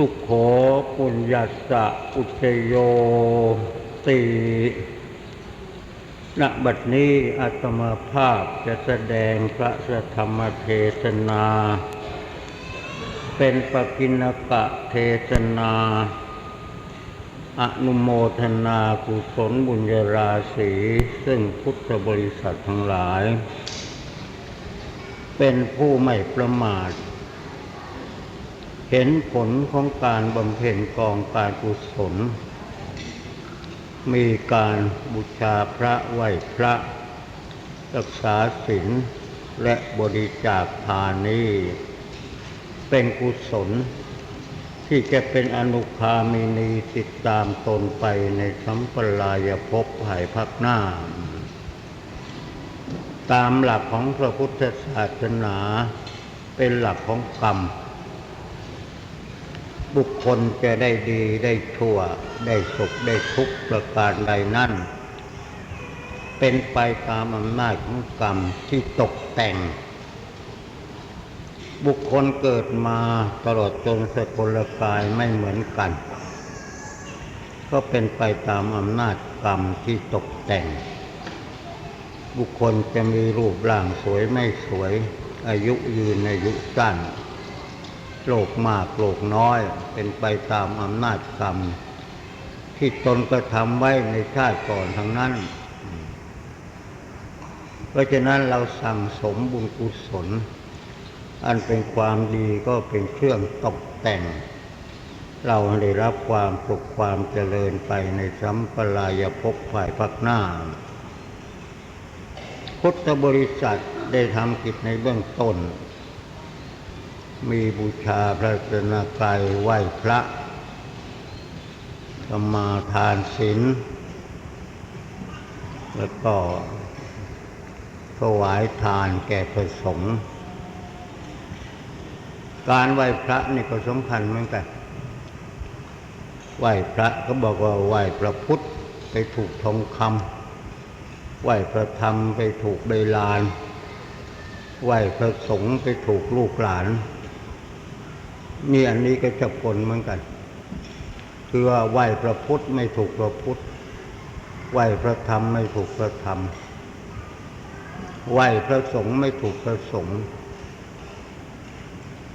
สุขโขปุญญาสะอุชโยติณบัดนี้อาตมาภาพจะแสดงพระธรรมเทศนา เป็นปกิณกะเทศนา อนุโมทนากุศลบุญญาราศีซึ่งพุทธบริษัททั้งหลาย เป็นผู้ไม่ประมาท เห็นผลของการบำเพ็ญกองการกุศล มีการบูชาพระไหวพระ รักษาศีลและบริจาคทานนี้เป็นกุศล ที่จะเป็นอนุคามินีติดตามตนไปในสัมปรายภพภายภาคหน้า ตามหลักของพระพุทธศาสนาเป็นหลักของกรรม บุคคลจะได้ดีได้ชั่ว ได้สุขได้ทุกข์ประการใดนั่น เป็นไปตามอำนาจของกรรมที่ตกแต่ง บุคคลเกิดมาตลอดจนสกลกายไม่เหมือนกัน ก็เป็นไปตามอำนาจกรรมที่ตกแต่ง บุคคลจะมีรูปร่างสวยไม่สวย อายุยืนอายุสั้น โลกมากโลกน้อย เป็นไปตามอำนาจกรรม ที่ตนกระทำไว้ในชาติก่อนทั้งนั้น เพราะฉะนั้นเราสั่งสมบุญกุศล อันเป็นความดีก็เป็นเครื่องตกแต่ง เราได้รับความสุขความเจริญไปในสัมปรายภพฝ่ายพักหน้าพุทธบริษัทได้ทำกิจในเบื้องต้น มีบูชาพระรัตนกายไหว้พระสมาทานศีลแล้วก็ถวายทานแก่พระสงฆ์การไหว้พระนี่ก็สำคัญเหมือนกันไหว้พระก็บอกว่าไหว้พระพุทธไปถูกทองคำไหว้พระธรรมไปถูกใบลานไหว้พระสงฆ์ไปถูกลูกหลาน นี่อันนี้ก็จะผลเหมือนกัน คือว่าไหวพระพุทธไม่ถูกพระพุทธไหวพระธรรมไม่ถูกพระธรรมไหวพระสงฆ์ไม่ถูกพระสงฆ์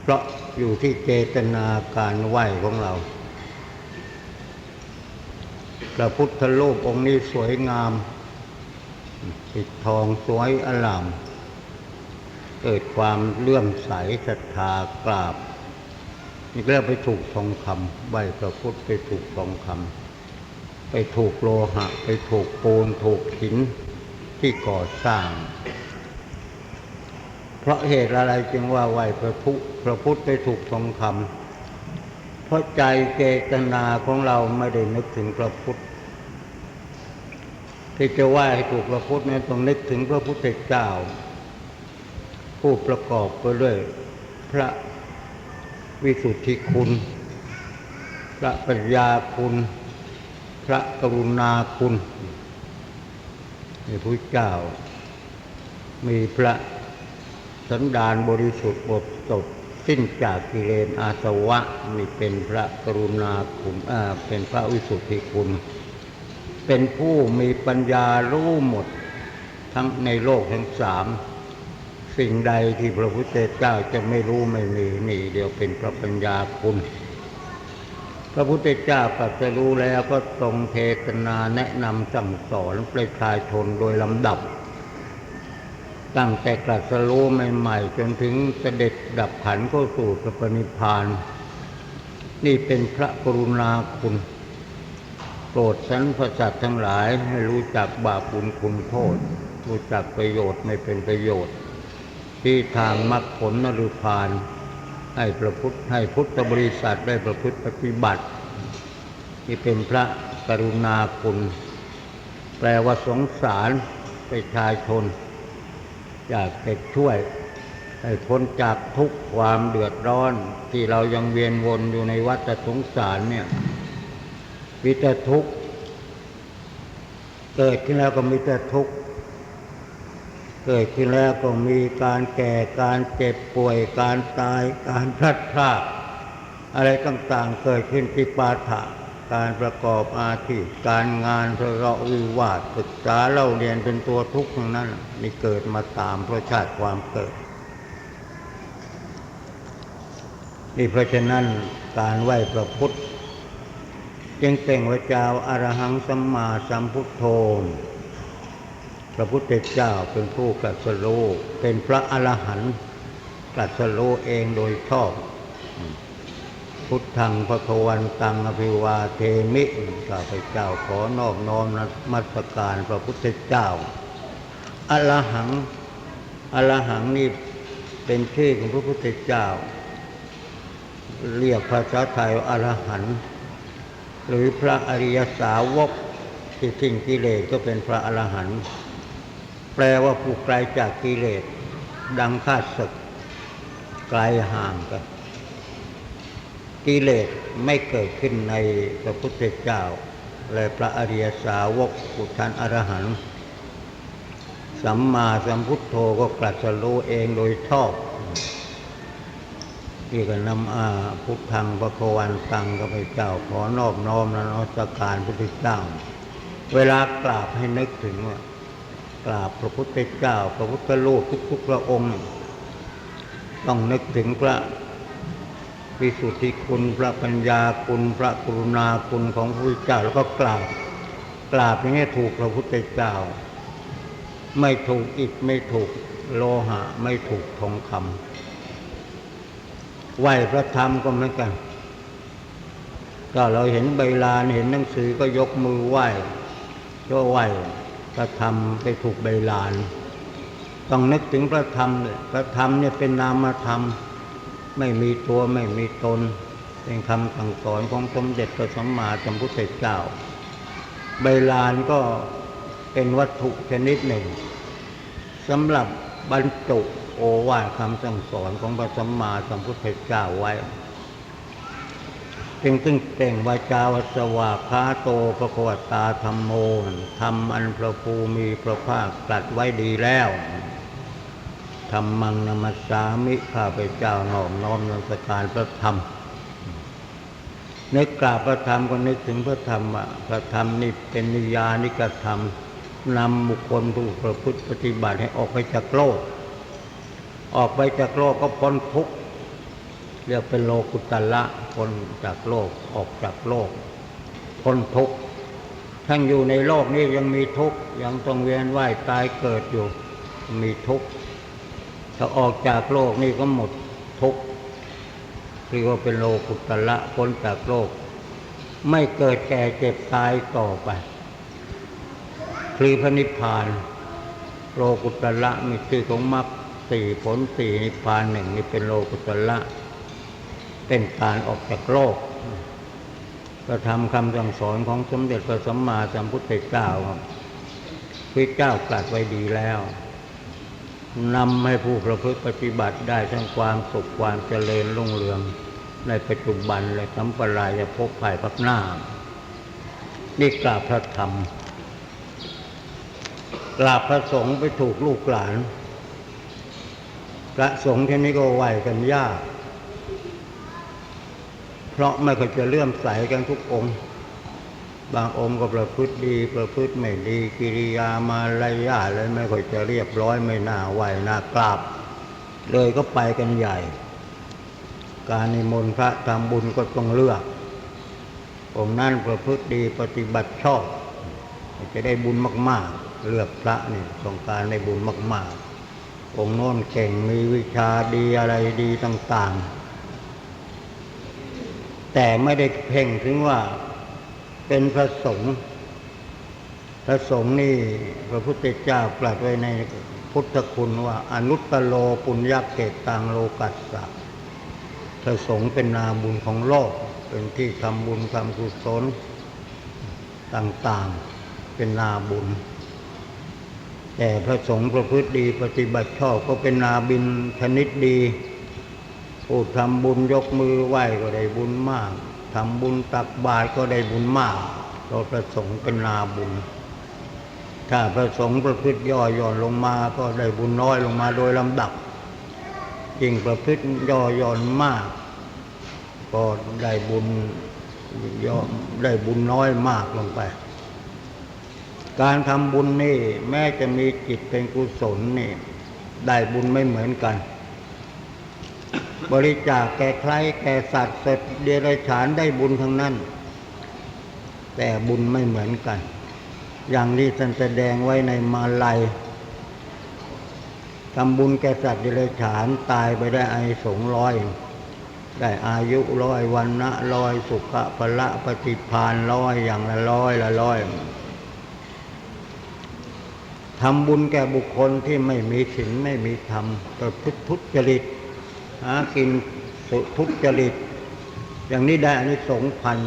เพราะอยู่ที่เจตนาการไหวของเรา พระพุทธรูปองค์นี้สวยงามปิดทองสวยอลาม เกิดความเลื่อมใสศรัทธากราบ นี่ก็เรียกไปถูกทองคำไหวพระพุทธไปถูกทองคำไปถูกโลหะ ไปถูกปูนถูกหินที่ก่อสร้าง เพราะเหตุอะไรจึงว่าไหวพระพุทธพระพุทธไปถูกทองคำเพราะใจเจตนาของเราไม่ได้นึกถึงพระพุทธที่จะไหว้ให้ถูกพระพุทธนั้นต้องนึกถึงพระพุทธเจ้า ผู้ประกอบไปด้วยพระ วิสุทธิคุณ พระปัญญาคุณ พระกรุณาคุณในพระเจ้า มีพระสันดานบริสุทธิ์บทสดสิ้นจากกิเลสอาสวะนี่เป็นพระกรุณาคุณเป็นพระวิสุทธิคุณ เป็นผู้มีปัญญารู้หมด ทั้งในโลกทั้งสาม สิ่งใดที่พระพุทธเจ้าจะไม่รู้ไม่มีนี่เดียวเป็นพระปัญญาคุณ พระพุทธเจ้าตรัสรู้แล้วก็ทรงเทศนาแนะนำสั่งสอนประชาชนโดยลำดับ ตั้งแต่ตรัสรู้ใหม่ๆจนถึงเสด็จดับขันธ์เข้าสู่พระปณิพพาน นี่เป็นพระกรุณาคุณโปรดสรรพสัตว์ทั้งหลายให้รู้จักบาปบุญคุณโทษ รู้จักประโยชน์ไม่เป็นประโยชน์ ที่ทางมรรคผลนรุพานให้ประพุทธให้พุทธบริษัทได้ประพฤติปฏิบัติ ที่เป็นพระกรุณาคุณ แปลว่าสงสารประชาชนอยากจะช่วย ให้พ้นจากทุกความเดือดร้อนที่เรายังเวียนวนอยู่ในวัฏสงสารเนี่ยมีแต่ทุกข์เกิดขึ้นแล้วก็มีแต่ทุกข์ เกิดขึ้นแล้วก็มีการแก่การเจ็บป่วย การตายการพลัดพรากอะไรต่างๆเกิดขึ้นปิปาถะการประกอบอาชีพการงานทะเลาะวิวาทศึกษาเล่าเรียนเป็นตัวทุกข์ทั้งนั้นนี่เกิดมาตามเพราะชาติความเกิด นี่เพราะฉะนั้นการไหว้พระพุทธ จึงแต่งวาเจ้าอารหังสัมมาสัมพุทโธ พระพุทธเจ้าเป็นผู้ตรัสรู้เป็นพระอรหันต์ตรัสรู้เองโดยชอบ พุทธังพระทวันตังอภิวาเทมิข้าพเจ้าขอนอบน้อมนมัสการพระพุทธเจ้าอรหังอรหังนี่เป็นชื่อของพระพุทธเจ้า เรียกภาษาไทยว่าอรหันต์หรือพระอริยสาวกที่ทิ้งกิเลสก็เป็นพระอรหันต์ แปลว่าผู้ไกลจากกิเลส ดังข้าศึก ไกลห่างกันกิเลสไม่เกิดขึ้นในพระพุทธเจ้า และพระอริยสาวกผู้ท่านอรหันต์สัมมาสัมพุทโธก็กลัดสรู้เองโดยชอบที่ก็นำอาพุทธังพระควันตังกับพระเจ้า ขอนอบน้อมนมัสการพุทธเจ้า เวลากราบให้นึกถึงว่า กราบพระพุทธเจ้า พระพุทธรูปทุกๆพระองค์ ต้องนึกถึงพระวิสุทธิคุณพระปัญญาคุณพระกรุณาคุณของพระพุทธเจ้าแล้วก็กราบกราบอย่างนี้ถูกพระพุทธเจ้า ไม่ถูกอิฐไม่ถูกโลหะ ไม่ถูกทองคำไหวพระธรรมก็เหมือนกันก็เราเห็นใบลานเห็นหนังสือก็ยกมือไหว้ก็ไหว้ พระธรรมไปถูกใบลาน ต้องนึกถึงพระธรรมเลยพระธรรมเนี่ยเป็นนามธรรม ไม่มีตัวไม่มีตน เป็นคำสั่งสอนของสมเด็จพระสัมมาสัมพุทธเจ้า ใบลานก็เป็นวัตถุชนิดหนึ่งสำหรับบรรจุโอวาทคำสั่งสอนของพระสัมมาสัมพุทธเจ้าไว้ จึงตึงแต่งวาจาวสวากขาโตพระควตาธรรมโมธรรมอันพระภูมีพระภาคตรัสไว้ดีแล้วธรรมังนมัสสามิข้าพเจ้านอมน้อมนมัสการพระธรรมนึกกราบพระธรรมก็นึกถึงพระธรรมว่าพระธรรมนี่เป็นนิยานิกธรรมนำบุคคลผู้ประพฤติปฏิบัติให้ออกไปจากโลก ออกไปจากโลกก็พ้นทุกข์ เรียกเป็นโลกุตละพ้นจากโลกออกจากโลกพ้นทุกข์ทั้งอยู่ในโลกนี้ยังมีทุกข์ยังต้องเวียนว่ายตายเกิดอยู่ มีทุกข์ถ้าออกจากโลกนี่ก็หมดทุกข์เรียกว่าเป็นโลกุตละพ้นจากโลก ไม่เกิดแก่เจ็บตายต่อไปคือพระนิพพาน โลกุตละมีชื่อของมรรคสี่ผลสี่นิพพานหนึ่งนี่เป็นโลกุตละ เป็นการออกจากโลกก็ทำคำสั่งสอนของสมเด็จพระสัมมาสัมพุทธเจ้าครับพระเจ้ากลัดไว้ดีแล้วนำให้ผู้ประพฤติปฏิบัติได้ทั้งความสุขความเจริญรุ่งเรือง ในปัจจุบันและสัมปรายภพภายภาคหน้า นี่กราบพระธรรม กราบพระสงฆ์ไปถูกลูกหลาน พระสงฆ์ที่นี้ก็ไหวกันยาก เพราะไม่เคยจะเลื่อมใสกันทุกองค์ บางองค์ก็ประพฤติดี ประพฤติไม่ดีกิริยามารยาเลยไม่ค่อยจะเรียบร้อยไม่น่าไหวน่ากราบ เลยก็ไปกันใหญ่ การนิมนต์พระทำบุญก็ต้องเลือก องค์นั้นประพฤติดีปฏิบัติชอบ จะได้บุญมาก ๆ เลือกพระนี่ต้องการได้บุญมาก ๆ องค์โน้นเก่งมีวิชาดีอะไรดีต่าง ๆ แต่ไม่ได้เพ่งถึงว่าเป็นพระสงฆ์พระสงฆ์นี่พระพุทธเจ้าตรัสไว้ในพุทธคุณว่า อนุตตโลปุญญเกตตังโลกัสสะพระสงฆ์เป็นนาบุญของโลก เป็นที่ทำบุญทำกุศลต่างๆเป็นนาบุญ แต่พระสงฆ์ประพฤติดีปฏิบัติชอบก็เป็นนาบินชนิดดี ผู้ทำบุญยกมือไหว้ก็ได้บุญมากทำบุญตักบาตรก็ได้บุญมากเราพระสงฆ์เป็นนาบุญ ถ้าพระสงฆ์ประพฤติย่อหย่อนลงมาก็ได้บุญน้อยลงมาโดยลำดับยิ่งประพฤติย่อหย่อนมาก ก็ได้บุญย่อได้บุญน้อยมากลงไป การทำบุญนี่แม้จะมีจิตเป็นกุศลนี่ได้บุญไม่เหมือนกัน บริจาคแก่ใครแก่สัตว์เสร็จเดรัจฉานได้บุญทั้งนั้น แต่บุญไม่เหมือนกัน อย่างที่ท่านแสดงไว้ในมาลัยทำบุญแก่สัตว์เดรัจฉานตายไปได้อายุสงร้อยได้อายุร้อยวันนะร้อยสุขะพละปฏิพานร้อยอย่างละร้อยละร้อยทำบุญแก่บุคคลที่ไม่มีศีลไม่มีธรรมก็ทุทุจริต หากินสุทุจริต อย่างนี้ได้อานิสงส์พัน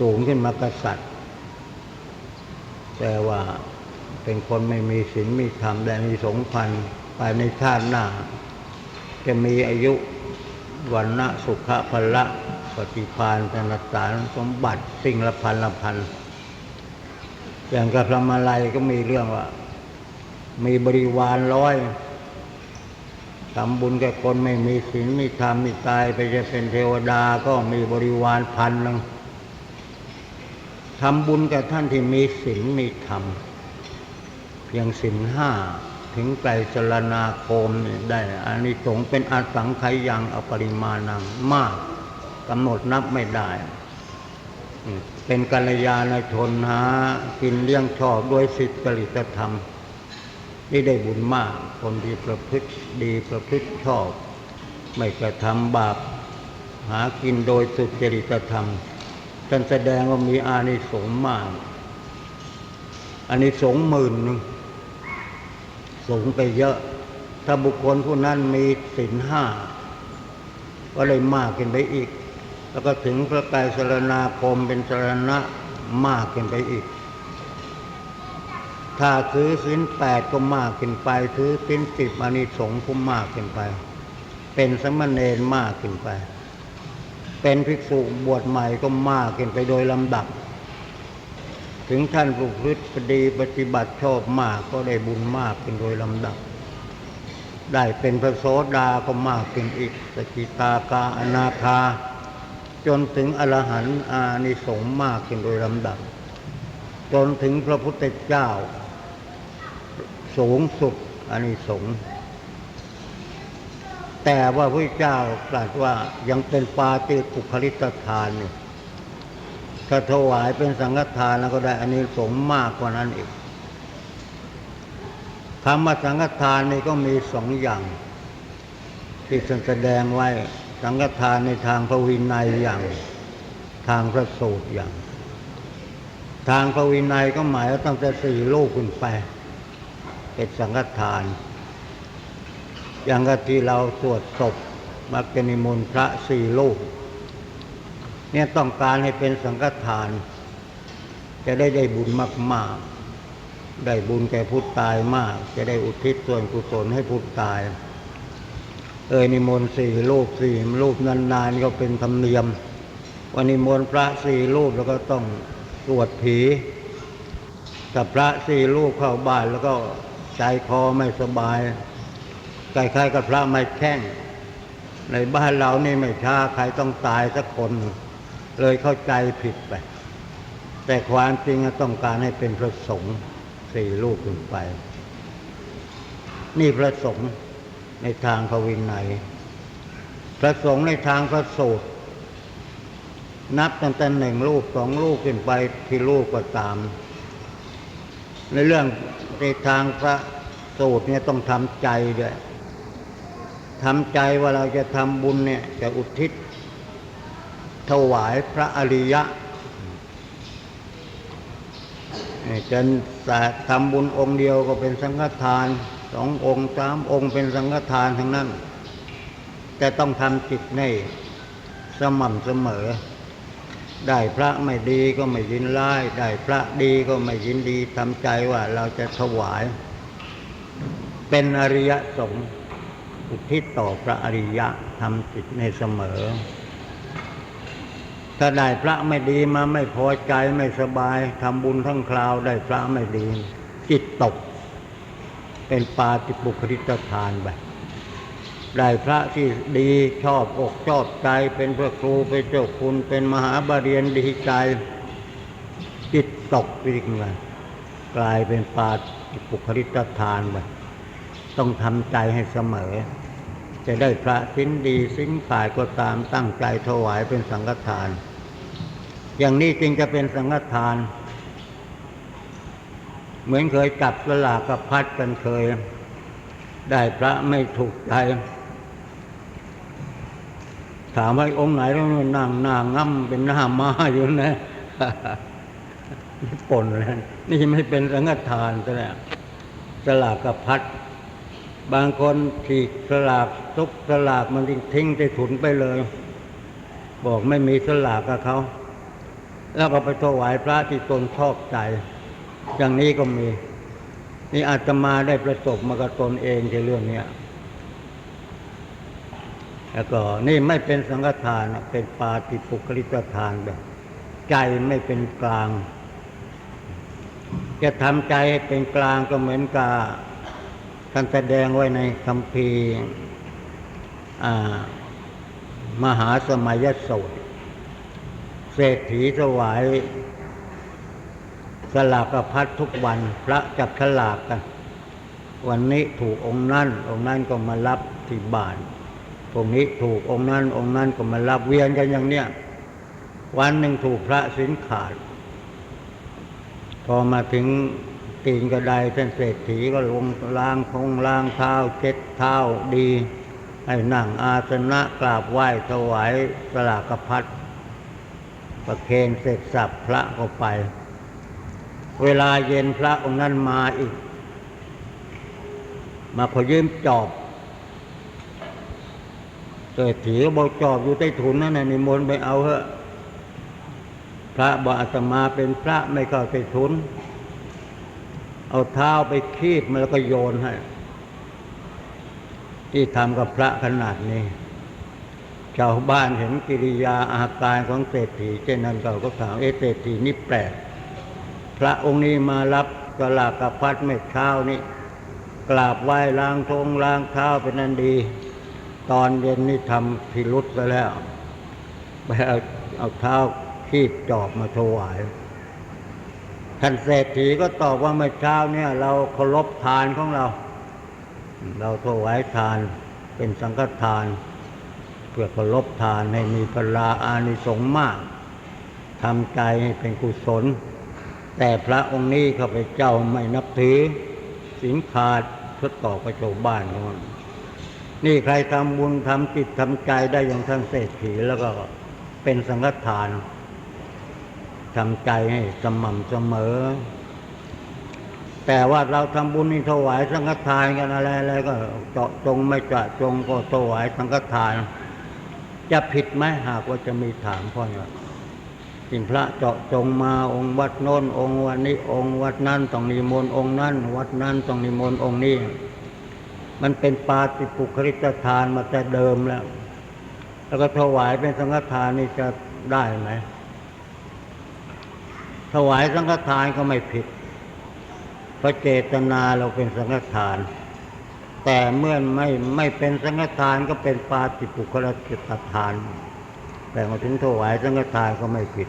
สูงขึ้นมากษัตริย์ แต่ว่าเป็นคนไม่มีศีลมีธรรมได้อานิสงพันไปในชาติหน้า จะมีอายุวันนะสุขะพละปฏิพานธนสารสมบัติสิ่งละพันละพัน อย่างกับพระมาลัยก็มีเรื่องว่า มีบริวารร้อย ทำบุญแก่คนไม่มีศีลมีธรรมมีตายไปจะเป็นเทวดาก็มีบริวารพันหนึ่งทำบุญกับท่านที่มีศีลมีธรรมเพียงศีลห้าถึงไกลสรณาคมได้อานิสงส์เป็นอาสังไขยังอปริมาณังมากกำหนดนับไม่ได้ เป็นกัลยาณชนหากินเลี้ยงชอบด้วยสิทธิจริตธรรม นี่ได้บุญมาก คนที่ประพฤติดีประพฤติชอบ ไม่กระทำบาป หากินโดยสุจริตธรรมท่านแสดงว่ามีอานิสงส์มากอานิสงส์หมื่นหนึ่งสูงไปเยอะ ถ้าบุคคลผู้นั้นมีศีลห้าก็เลยมากขึ้นไปอีก แล้วก็ถึงพระไตรสรณาคมเป็นสรณะมากขึ้นไปอีก ถ้าถือศีลแปดก็มากขึ้นไป ถือศีลสิบอานิสงส์ก็มากขึ้นไป เป็นสมณเณรมากขึ้นไป เป็นภิกษุบวชใหม่ก็มากขึ้นไปโดยลำดับ ถึงท่านผู้พฤติดีปฏิบัติชอบมากก็ได้บุญมากขึ้นโดยลำดับ ได้เป็นพระโสดาก็มากขึ้นอีกสกิตากาอนาคา จนถึงอรหันต์อานิสงส์มากขึ้นโดยลำดับ จนถึงพระพุทธเจ้า สูงสุดอานิสงส์แต่ว่าพระเจ้าตรัสว่ายังเป็นปาติปุคลิตทานอยู่ถ้าถวายเป็นสังฆทานแล้วก็ได้อานิสงส์มากกว่านั้นอีกธรรมสังฆทานนี่ก็มีสองอย่าง ที่ท่านแสดงไว้สังฆทานในทางพระวินัยอย่าง ทางพระสูตรอย่าง ทางพระวินัยก็หมายว่าตั้งแต่สี่ลูกขึ้นไป เป็นสังฆทาน อย่างกับที่เราสวดศพมักจะนิมนต์พระสี่ลูกเนี่ยต้องการให้เป็นสังฆทาน จะได้ได้บุญมาก ๆ ได้บุญแก่ผู้ตายมาก จะได้อุทิศส่วนกุศลให้ผู้ตาย เออนิมนต์สี่รูปสี่รูปนาน ๆ ก็เป็นธรรมเนียมวันนิมนต์พระสี่รูปแล้วก็ต้องสวดผีถ้าพระสี่รูปเข้าบ้านแล้วก็ ใจคอไม่สบายคล้ายๆกับพระไม่แข้ง ในบ้านเรานี่ไม่ช้าใครต้องตายสักคน เลยเข้าใจผิดไป แต่ความจริงต้องการให้เป็นพระสงฆ์สี่รูปขึ้นไป นี่พระสงฆ์ในทางพระวินัยพระสงฆ์ในทางพระสูตร นับตั้งแต่หนึ่งลูกสองลูกขึ้นไปที่ลูกก็ตาม ในเรื่องในทางพระสูตรเนี่ยต้องทำใจด้วยทำใจว่าเราจะทำบุญเนี่ยจะอุทิศ ถวายพระอริยะจะทำบุญองค์เดียวก็เป็นสังฆทานสององค์สามองค์เป็นสังฆทานทั้งนั้น แต่ต้องทำจิตในสม่ำเสมอ ได้พระไม่ดีก็ไม่ยินร้ายได้พระดีก็ไม่ยินดีทำใจว่าเราจะถวาย เป็นอริยสงฆ์อุทิศต่อพระอริยะทำจิตในเสมอ ถ้าได้พระไม่ดีมาไม่พอใจไม่สบายทำบุญทั้งคราวได้พระไม่ดี จิตตก เป็นปาติปุคริตทานไป ได้พระที่ดีชอบอกชอบใจ เป็นพระครูเป็นเจ้าคุณเป็นมหาบาเรียนดีใจ จิตตกไปอีกเลยกลายเป็นปาติปุคริตทานไปต้องทำใจให้เสมอ จะได้พระสิ้นดีสิ้นขายก็ตามตั้งใจถวายเป็นสังฆทาน อย่างนี้จึงจะเป็นสังฆทาน เหมือนเคยจับสลากกับพัดกันเคย ได้พระไม่ถูกใจ ถามว่าองค์ไหนต้องนั่งหน้าง่ำเป็นหน้าม้าอยู่นะนี่ปนแล้วนี่ไม่เป็นสังฆทานซะแล้วสลากกับพัดบางคนฉีกสลากทุกสลากมันทิ้งใส่ถุนไปเลย บอกไม่มีสลากกับเขา แล้วก็ไปถวายพระที่ตนชอบใจ อย่างนี้ก็มี นี่อาตมาได้ประสบมากับตนเองในเรื่องเนี้ย แล้วก็นี่ไม่เป็นสังฆทานเป็นปาติปุคลิตทานแบบ ใจไม่เป็นกลาง จะทำใจให้เป็นกลางก็เหมือนกับท่านแสดงไว้ในคำพีร์มหาสมัยสูตรเศรษฐีถวายสลากพัดทุกวันพระจับฉลากกัน วันนี้ถูกองค์นั้นองค์นั้นก็มารับที่บ้าน องค์นี้ถูกองค์นั้น องค์นั้นก็มารับเวียนกันอย่างเนี้ยวันหนึ่งถูกพระสินขาด พอมาถึงตีนกระไดท่านเศรษฐีก็ลงล้างทงล้างเท้าเช็ดเท้าดี ให้นั่งอาสนะกราบไหว้ถวายสลากพัดประเคนเสร็จสับพระก็ไป เวลาเย็นพระองค์นั้นมาอีก มาขอยืมจอบ เศรษฐีก็บอกจอบอยู่ใต้ถุนนั่นน่ะนิมนต์ไปเอาเถอะพระบอกอาตมาเป็นพระไม่เข้าใต้ถุน เอาเท้าไปคีบมันแล้วก็โยนให้ที่ทำกับพระขนาดนี้ ชาวบ้านเห็นกิริยาอาการของเศรษฐีเช่นนั้นเขาก็ถามเอะเศรษฐีนี่แปลกพระองค์นี้มารับกลากระพัดเม็ดเช้านี่กราบไหว้ล้างทงล้างเท้าเป็นนันดี ตอนเย็นนี่ทำพิรุษไปแล้ว ไปเอาเอาเท้าคีบจอบมาถวาย ท่านเศรษฐีก็ตอบว่าเมื่อเช้าเนี่ย เราเคารพทานของเรา เราถวายทานเป็นสังฆทาน เพื่อเคารพทานให้มีพลาอานิสงส์มากทำใจให้เป็นกุศล แต่พระองค์นี้ข้าพเจ้าไม่นับถือสินขาดทดต่อประโจบ้านของมั นี่ใครทำบุญทำจิตทำใจได้อย่างท่านเศรษฐีแล้วก็เป็นสังฆทานทำใจให้สม่ำเสมอ แต่ว่าเราทำบุญนี่ถวายสังฆทานกันอะไรอะไรก็เจาะจงไม่เจาะจงก็ถวายสังฆทาน จะผิดไหมหากว่าจะมีถามพ่อเนี่ยสิ่งพระเจาะจงมาองค์วัดโน้นองค์วันนี้องค์วัดนั้นต้องนิมนต์องค์นั้นวัดนั้นต้องนิมนต์องค์นี้ มันเป็นปาติปุคริตทานมาแต่เดิมแล้ว แล้วก็ถวายเป็นสังฆทานนี่จะได้ไหม ถวายสังฆทานก็ไม่ผิด เพราะเจตนาเราเป็นสังฆทาน แต่เมื่อไม่ไม่เป็นสังฆทานก็เป็นปาติปุคลิตทาน แต่มาถึงถวายสังฆทานก็ไม่ผิด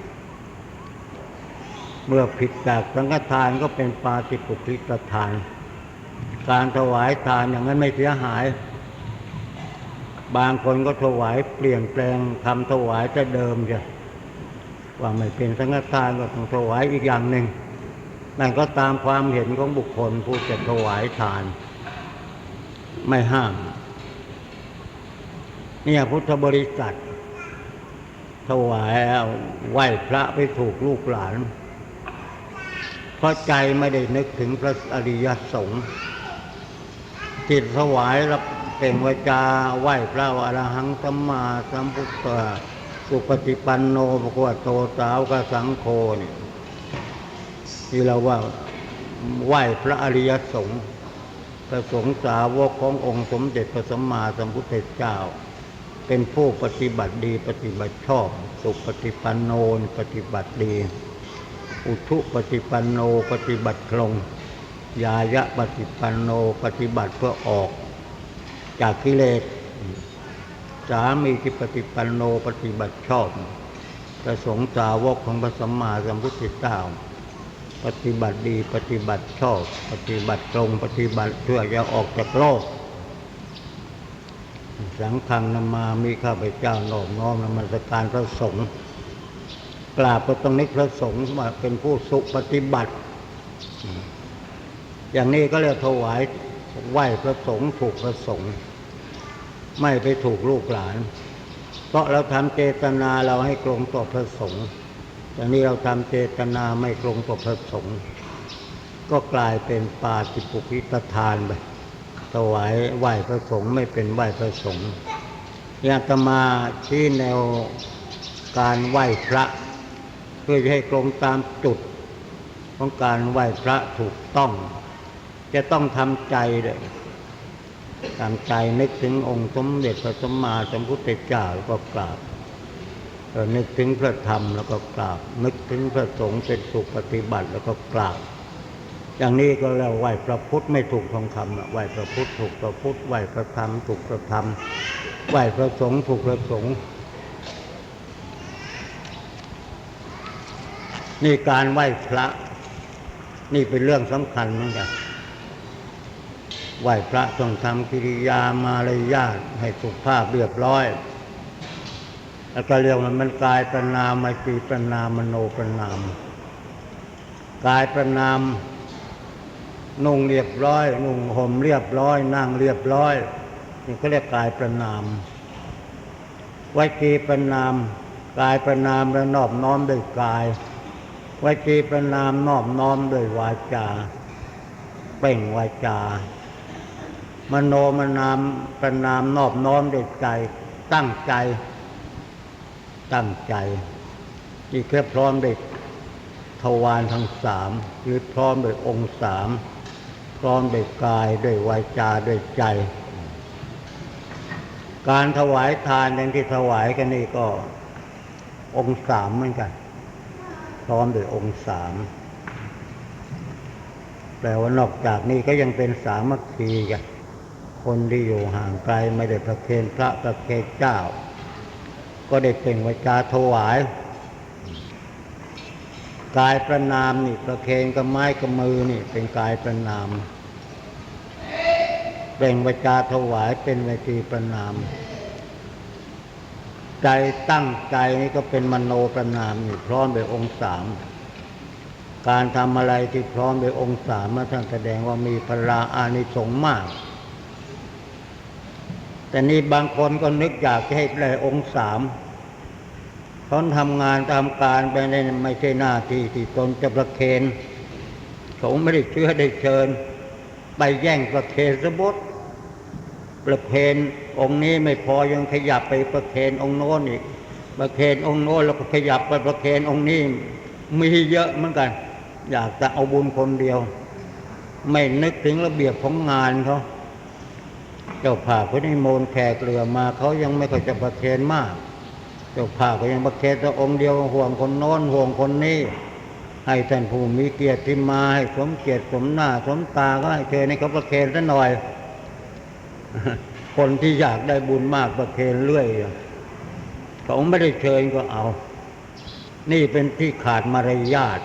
เมื่อผิดจากสังฆทานก็เป็นปาติปุคลิตทาน การถวายทานอย่างนั้นไม่เสียหาย บางคนก็ถวายเปลี่ยนแปลงคำถวายแต่เดิมจ้ะว่าไม่เป็นสังฆทานก็ต้องถวายอีกอย่างหนึ่งนั่นก็ตามความเห็นของบุคคลผู้จะถวายทาน ไม่ห้าม เนี่ยพุทธบริษัท ถวายไหว้พระไปถูกลูกหลาน เพราะใจไม่ได้นึกถึงพระอริยสงฆ์ จิตถวายรับเป่งวจาไหว้พระอรหังสัมมาสัมพุทธะสุปฏิปันโนภควโตสาวกสังโฆนี่ที่เราว่าไหว้พระอริยสงฆ์พระสงฆ์สาวกขององค์สมเด็จพระสัมมาสัมพุทธเจ้า เป็นผู้ปฏิบัติดีปฏิบัติชอบ สุปฏิปันโนปฏิบัติดี อุทุปฏิปันโนปฏิบัติตรง ยายะปฏิปันโนปฏิบัติเพื่อออก จากกิเลสสามีที่ปฏิปันโนปฏิบัติชอบประสงค์สาวกของพระสัมมาสัมพุทธเจ้า ปฏิบัติดีปฏิบัติชอบ ปฏิบัติตรงปฏิบัติเพื่อจะออกจากโลก สังฆังนามามีข้าพเจ้านอบน้อมนมัสการพระสงฆ์กราบก็ต้องนึกพระสงฆ์ว่าเป็นผู้สุปฏิบัติ อย่างนี้ก็เรียกถวายไหว้พระสงฆ์ถูกพระสงฆ์ไม่ไปถูกลูกหลาน เพราะเราทำเจตนาเราให้ตรงต่อพระสงฆ์แต่นี้เราทำเจตนาไม่ตรงต่อพระสงฆ์ก็กลายเป็นปาติปุกิตทานไปถวายไหว้พระสงฆ์ไม่เป็นไหว้พระสงฆ์ที่อาตมาชี้แนวการไหว้พระ เพื่อจะให้ตรงตามจุดของการไหว้พระถูกต้อง จะต้องทำใจเลยทำใจนึกถึงองค์สมเด็จพระสัมมาสัมพุทธเจ้าแล้วก็กราบนึกถึงพระธรรมแล้วก็กราบ นึกถึงพระสงฆ์เป็นสุปฏิบัติแล้วก็กราบ อย่างนี้ก็แล้วไหวพระพุทธไม่ถูกทองคำอะไหวพระพุทธถูกพระพุทธไหวพระธรรมถูกพระธรรมไหวพระสงฆ์ถูกพระสงฆ์นี่การไหว้พระ นี่เป็นเรื่องสำคัญเหมือนกัน ไหว้พระต้องทำกิริยามารยาทให้สุภาพเรียบร้อย แล้วก็เรียกว่ามันกายประนามไมตรีประนามมโนประนามกายประนามนุ่งเรียบร้อยนุ่งห่มเรียบร้อย นั่งเรียบร้อยนี่ก็เรียกกายประนามวจีประนาม กายประนามแล้วนอบน้อมด้วยกายวจีประนามนอบน้อมด้วยวาจา เป่งวาจา มโนมนามประนามนอบน้อมด้วยใจ ตั้งใจ ตั้งใจ ที่แค่พร้อมด้วยทวารทั้งสามคือพร้อมด้วยองค์สามพร้อมด้วยกายด้วยวาจาด้วยใจ การถวายทานอย่างที่ถวายกันนี่ก็ องค์สามเหมือนกัน พร้อมด้วยองค์สามแปลว่านอกจากนี้ก็ยังเป็นสามัคคีกัน คนที่อยู่ห่างไกลไม่ได้ประเคนพระประเคนเจ้า ก็ได้เป็นวาจาถวาย กายประนามนี่ประเคนกับไม้กับมือนี่เป็นกายประนามเป็นวาจาถวายเป็นเวจีประนาม ใจตั้งใจนี่ก็เป็นมโนประนามนี่พร้อมด้วยองค์สามการทำอะไรที่พร้อมด้วยองค์สามมาท่านแสดงว่ามีพลาอานิสงส์มาก แต่นี่บางคนก็นึกอยากจะให้ได้องค์สามเขาทำงานทำการไปในไม่ใช่หน้าที่ที่ตนจะประเคนเขาไม่ได้เชื่อได้เชิญ ไปแย่งประเคนสมบดประเคนองค์นี้ไม่พอยังขยับไปประเคนองค์โน้นอีกประเคนองค์โน้นแล้วก็ขยับไปประเคนองค์นี้มีเยอะเหมือนกัน อยากจะเอาบุญคนเดียว ไม่นึกถึงระเบียบของงานเขา เจ้าภาพเขาได้โมนแขกเรือมาเขายังไม่ค่อยจะประเคนมาก เจ้าภาพก็ยังประเคนแต่องค์เดียวห่วงคนโน้นห่วงคนนี้ ให้ท่านผู้มีเกียรติที่มาให้สมเกียรติสมหน้าสมตาก็ให้เชิญให้เขาประเคนซะหน่อย คนที่อยากได้บุญมากประเคนเรื่อยเขาไม่ได้เชิญก็เอา นี่เป็นที่ขาดมารยาท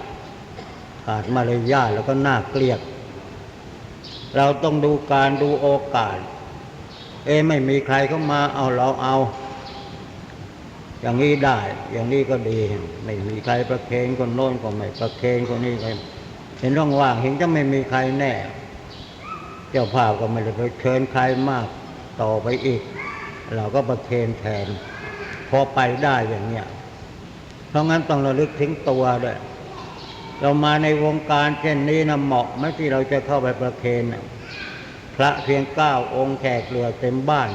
ขาดมารยาทแล้วก็น่าเกลียด เราต้องดูการดูโอกาส เอ้ไม่มีใครเข้ามาเอาเราเอา อย่างนี้ได้ อย่างนี้ก็ดี ไม่มีใครประเคนคนโน้นก็ไม่ประเคนคนนี้ก็เห็นร่องว่างเห็นจะไม่มีใครแน่ เจ้าภาพก็ไม่ได้ไปเชิญใครมากต่อไปอีก เราก็ประเคนแทน พอไปได้อย่างเนี้ยเพราะงั้นต้องระลึกถึงตัวด้วยเรามาในวงการเช่นนี้นะเหมาะไหมที่เราจะเข้าไปประเคนน่ะ ระเพียงเก้าองค์แขกเรือเต็มบ้าน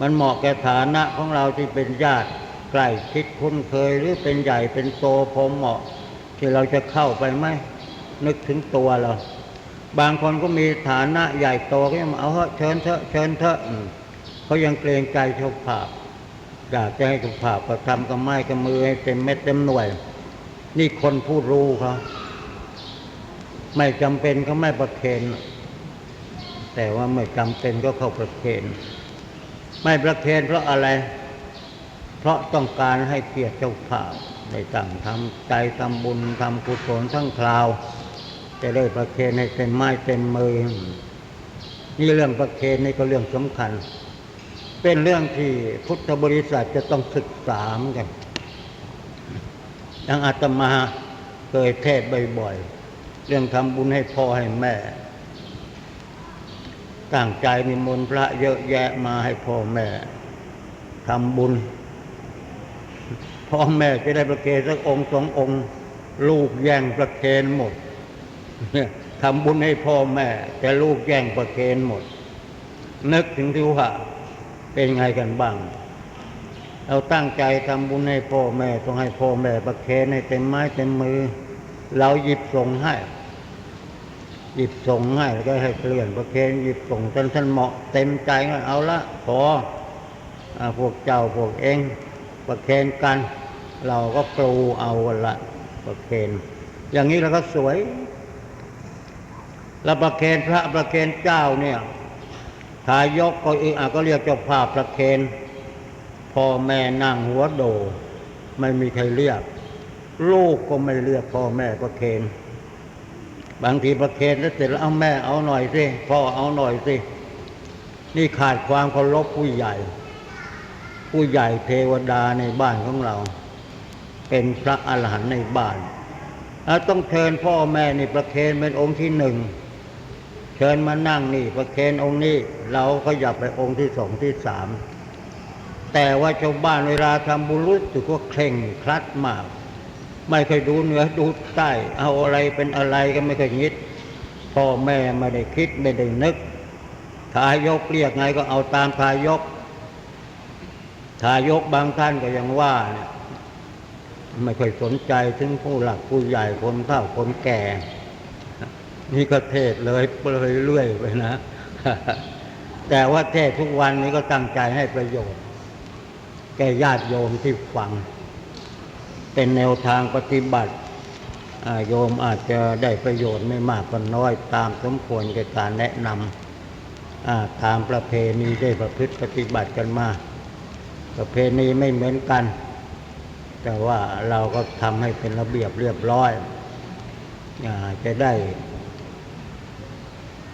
มันเหมาะแก่ฐานะของเราที่เป็นญาติใกล้ชิดคุ้นเคยหรือเป็นใหญ่เป็นโตพอเหมาะ ที่เราจะเข้าไปไหมนึกถึงตัวเรา บางคนก็มีฐานะใหญ่โตก็ยังเอาเถอะเชิญเถอะเชิญเถอะเขายังเกรงใจเจ้าภาพอยากจะให้เจ้าภาพก็ทำกับไม้กับมือให้เต็มเม็ดเต็มหน่วย นี่คนผู้รู้เขาไม่จำเป็นเขาไม่ประเคน แต่ว่าไม่จำเป็นก็เข้าประเคนไม่ประเคนเพราะอะไร เพราะต้องการให้เกียรติเจ้าภาพได้ตั้งทำใจทำบุญทำกุศลทั้งคราว จะได้ประเคนให้เต็มไม้เต็มมือนี่เรื่องประเคนนี่ก็เรื่องสำคัญ เป็นเรื่องที่พุทธบริษัทจะต้องศึกษาเหมือนกันอย่างอาตมาเคยเทศบ่อยๆ เรื่องทำบุญให้พ่อให้แม่ ตั้งใจนิมนต์พระเยอะแยะมาให้พ่อแม่ทำบุญ พ่อแม่จะได้ประเคนสักองค์สององค์ ลูกแย่งประเคนหมดทำบุญให้พ่อแม่ แต่ลูกแย่งประเคนหมด นึกถึงที่ว่าเป็นไงกันบ้าง เราตั้งใจทำบุญให้พ่อแม่ ต้องให้พ่อแม่ประเคนให้เต็มไม้เต็มมือ เราหยิบส่งให้ หยิบส่งให้แล้วก็ให้เกลื่อนประเคนหยิบส่งจนท่านเหมาะเต็มใจก็เอาละขออพวกเจ้าพวกเองประเคนกัน เราก็ปลูเอาละประเคนอย่างนี้เราก็สวยแล้วประเคนพระประเคนเจ้าเนี่ยทายกก็อีกอะก็เรียกเจ้าภาพประเคนพ่อแม่นั่งหัวโด ไม่มีใครเรียก ลูกก็ไม่เรียกพ่อแม่ประเคน บางทีประเคนแล้วเสร็จแล้วเอาแม่เอาหน่อยสิพ่อเอาหน่อยสิ นี่ขาดความเคารพผู้ใหญ่ ผู้ใหญ่เทวดาในบ้านของเรา เป็นพระอรหันต์ในบ้านแล้วต้องเชิญพ่อแม่นี่ประเคนเป็นองค์ที่หนึ่งเชิญมานั่งนี่ ประเคนองค์นี้ เราก็อย่าไปองค์ที่สองที่สามแต่ว่าชาวบ้านเวลาทำบุญรู้สึกว่าเคร่งครัดมาก ไม่เคยดูเหนือดูใต้ เอาอะไรเป็นอะไรก็ไม่เคยยิดพ่อแม่ไม่ได้คิดไม่ได้นึกทายกเรียกไงก็เอาตามทายกทายกบางท่านก็ยังว่าเนี่ยไม่ค่อยสนใจถึงผู้หลักผู้ใหญ่คนเฒ่าคนแก่ นี่ก็เทศเลยเลยเรื่อยไปนะ แต่ว่าเทศทุกวันนี้ก็ตั้งใจให้ประโยชน์ แก่ญาติโยมที่ฟัง เป็นแนวทางปฏิบัติโยมอาจจะได้ประโยชน์ไม่มากก็น้อยตามสมควรแก่การแนะนำตามประเพณีได้ประพฤติปฏิบัติกันมา ประเพณีไม่เหมือนกัน แต่ว่าเราก็ทำให้เป็นระเบียบเรียบร้อยอจะได้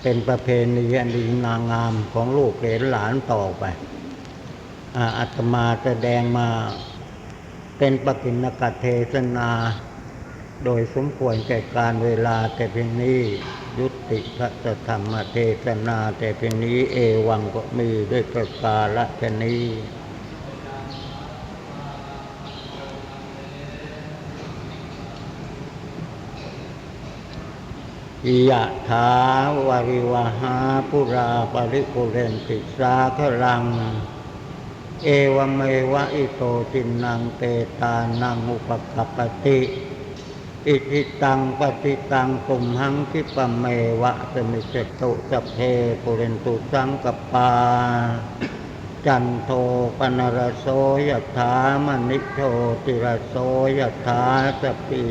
เป็นประเพณีอันดีนางงามของลูกเหลนหลานต่อไปอาอาตมาแสดงมา เป็นปกิณกเทศนา โดยสมควรแก่การเวลาแต่เพียงนี้ยุติพระธรรมเทศนาแต่เพียงนี้เอวังก็มีด้วยประกาศชนี้ยะถาวาริวหาปุราปริปุเรนติสาคลัง เอวเมวะอิโตจินังเตตานังอุปกัปติอิทิตังปฏิตังตุมหังคิปะเมวะสมิเสตุสพเพปุเรนตุสังกปา จันโทปนรโสยถามณิโชติรโสยถาสพพิ